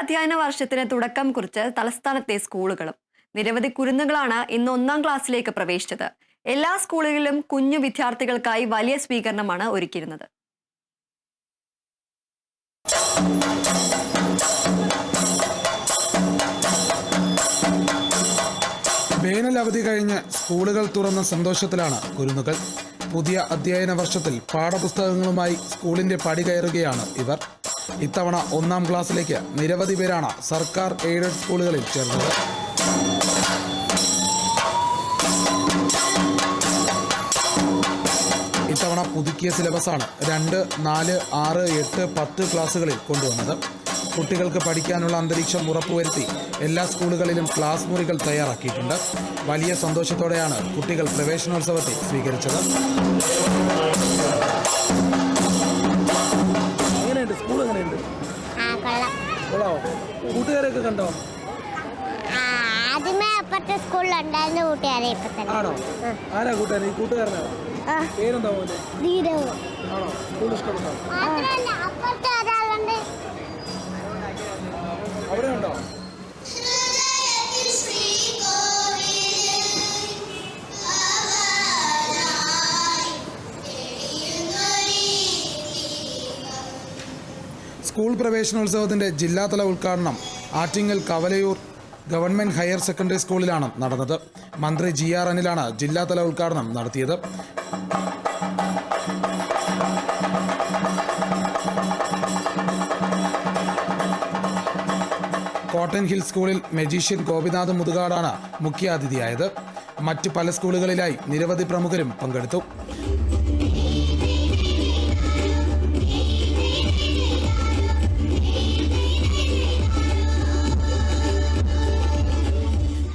അധ്യയന വർഷത്തിന് തുടക്കം കുറിച്ച് തലസ്ഥാനത്തെ സ്കൂളുകളും. നിരവധി കുരുന്നുകളാണ് ഇന്ന് ഒന്നാം ക്ലാസ്സിലേക്ക് പ്രവേശിച്ചത്. എല്ലാ സ്കൂളുകളിലും കുഞ്ഞു വിദ്യാർത്ഥികൾക്കായി വലിയ സ്വീകരണമാണ് ഒരുക്കിയിരുന്നത്. വേനൽ അവധി കഴിഞ്ഞ് സ്കൂളുകൾ തുറന്ന സന്തോഷത്തിലാണ് കുരുന്നുകൾ. പുതിയ അധ്യയന വർഷത്തിൽ പാഠപുസ്തകങ്ങളുമായി സ്കൂളിന്റെ പടി കയറുകയാണ് ഇവർ. ഇത്തവണ ഒന്നാം ക്ലാസ്സിലേക്ക് നിരവധി പേരാണ് സർക്കാർ എയ്ഡഡ് സ്കൂളുകളിൽ ചേർന്നത്. ഇത്തവണ പുതുക്കിയ സിലബസാണ് രണ്ട് നാല് ആറ് എട്ട് പത്ത് ക്ലാസ്സുകളിൽ കൊണ്ടുവന്നത്. കുട്ടികൾക്ക് പഠിക്കാനുള്ള അന്തരീക്ഷം ഉറപ്പുവരുത്തി എല്ലാ സ്കൂളുകളിലും ക്ലാസ് മുറികൾ തയ്യാറാക്കിയിട്ടുണ്ട്. വലിയ സന്തോഷത്തോടെയാണ് കുട്ടികൾ പ്രവേശനോത്സവത്തെ സ്വീകരിച്ചത്. കൊള്ളാവോ? കൂട്ടുകാരെയൊക്കെ കണ്ടോ? ആദ്യമേ അപ്പുറത്തെ സ്കൂളിലുണ്ടായിരുന്ന കൂട്ടുകാരെ ഇപ്പൊ തന്നെ. ആണോ? ആരാ കൂട്ടുകാരൻ ഈ കൂട്ടുകാരനാണോ പേരെന്താ പോലെ ആണോ? സ്കൂൾ ഇഷ്ടപ്പെട്ടോ? അപ്പുറത്തെ സ്കൂൾ പ്രവേശനോത്സവത്തിന്റെ ജില്ലാതല ഉദ്ഘാടനം Attingal Kavalayoor government higher secondary സ്കൂളിലാണ് നടന്നത്. മന്ത്രി ജി ആർ അനിലാണ് ജില്ലാതല ഉദ്ഘാടനം നടത്തിയത്. കോട്ടൺ ഹിൽ സ്കൂളിൽ മജീഷ്യൻ ഗോപിനാഥ് മുതുകാടാണ് മുഖ്യാതിഥിയായത്. മറ്റ് പല സ്കൂളുകളിലായി നിരവധി പ്രമുഖരും പങ്കെടുത്തു.